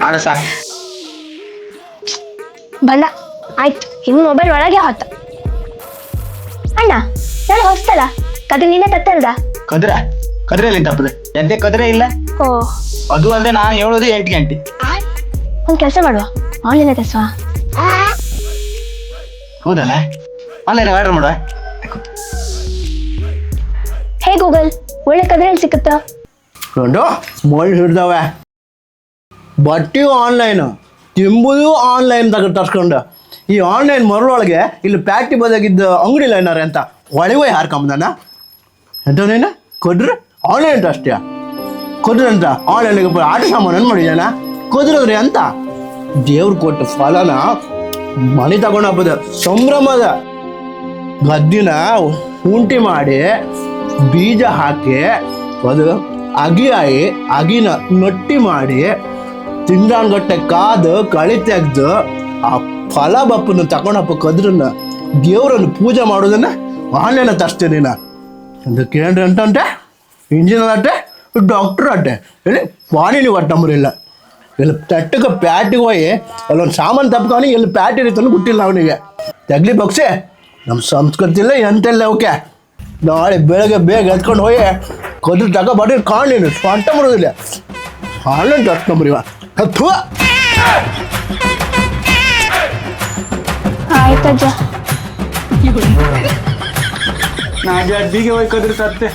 ಸಾಕು. ಬಂದ. ಆಯ್ತು. ಇನ್ನು ಮೊಬೈಲ್ ಒಳಗೆ ಹೊತ್ತ. ಅಣ್ಣ ನಾಳೆ ಹೊಸ್ತಲ್ಲ ಕತೆ ನೀನೇ ತತ್ತಲ್ದ? ಕದ್ರೆ? ಕದ್ರೆಯಲ್ಲಿ ತಪ್ಪದೆ? ಎಂತೆ ಕದ್ರೆ ಇಲ್ಲ? ಓ ಅದು ಅಲ್ಲದೆ ನಾನು ಹೇಳೋದು ಎಂಟು ಗಂಟೆ. ಒಂದು ಕೆಲಸ ಮಾಡುವ. ಆನ್ಲೈನ್ ತರ್ಸುವ ಹೌದಲ್ಲ? ಆನ್ಲೈನ್ ಆರ್ಡರ್ ಮಾಡುವ? ಹೇ ಗೂಗಲ್ ಒಳ್ಳೆ ಕದ್ರೆ ಎಲ್ಲಿ ಸಿಕ್ಕುತ್ತಾ? ನೋಡು ಮೊಳ್ ಹಿಡ್ದವೆ. ಬಟ್ಟೆ ಆನ್ಲೈನ್ ತಿಂಬುದು ಆನ್ಲೈನ್ ತಗ ತರ್ಸ್ಕೊಂಡು. ಈ ಆನ್ಲೈನ್ ಮರಳೊಳಗೆ ಇಲ್ಲಿ ಪ್ಯಾಟಿ ಬದಾಗಿದ್ದ ಅಂಗಡಿ ಲೈನರ್ ಅಂತ. ಒಳಗೆ ಹಾರ್ಕೊಂಬುದನ್ನ ಎಂತ ನೀನು? ಕೊಡ್ರಿ ಆನ್ಲೈನ್ ಅಷ್ಟೇ. ಕೊಡ್ರಿ ಅಂತ. ಆನ್ಲೈನ್ಗೆ ಬ- ಆಟ ಸಾಮಾನು ಏನು ಮಾಡಿದಾನ ಕೊದ್ರದ್ರಿ ಅಂತ ದೇವ್ರು ಕೊಟ್ಟ ಫಲನ ಮನೆ ತಗೊಂಡು ಹಬ್ಬದ ಸಂಭ್ರಮದ ಗದ್ದಿನ ಉಂಟಿ ಮಾಡಿ ಬೀಜ ಹಾಕಿ ಅದು ಅಗಿ ಆಯಿ ಅಗಿನ ನಟ್ಟಿ ಮಾಡಿ ತಿಂಗಾಣ್ಗಟ್ಟೆ ಕಾದು ಕಳಿ ತೆಗ್ದು ಆ ಫಲ ಬಪ್ಪನ ತಗೊಂಡಪ್ಪ ಕದ್ರನ್ನ ದೇವ್ರನ್ನ ಪೂಜೆ ಮಾಡೋದನ್ನ ಆನ್ಲೈನ್ ತರ್ಸ್ತೀನಿ ನಾ ಅದಕ್ಕೆ ಏನ್ರಿ ಅಂತಂತೆ ಇಂಜಿನಿಯರ್ ಅಟ್ಟೆ ಡಾಕ್ಟ್ರ್ ಅಟ್ಟೆ ಇಲ್ಲಿ ವಾಣಿನಿ ಒಟ್ಟಂಬರಿಲ್ಲ ಇಲ್ಲಿ ತಟ್ಟಕ್ಕೆ ಪ್ಯಾಟಿಗೆ ಹೋಗಿ ಅಲ್ಲೊಂದು ಸಾಮಾನು ತಪ್ಕೊಂಡು ಇಲ್ಲಿ ಪ್ಯಾಟ್ ಇರುತ್ತಲ್ಲ ಗೊತ್ತಿಲ್ಲ ಅವನಿಗೆ ತಗ್ಲಿ ಬಗ್ಸೆ ನಮ್ಮ ಸಂಸ್ಕೃತಿ ಇಲ್ಲ ಎಂತೆಲ್ಲ ಓಕೆ ನಾಳೆ ಬೆಳಗ್ಗೆ ಬೇಗ ಎತ್ಕೊಂಡು ಹೋಗಿ ಕದ್ರ ತಗೋ ಬಡ್ರಿ ಕಾಣೀನು ಸ್ವಂತ ಬರೋದಿಲ್ಲ ಆನ್ಲೈನ್ ತರ್ಸ್ ನಂಬರ್ ಇವ ಹತ್ತು. ಆಯ್ತಜ್ಜ. ನಾ ಅಡ್ಡಿಗೆ ಹೋಯ್ಕೋದ್ರಿ ಕದ್ರೆ ತತ್ತೆ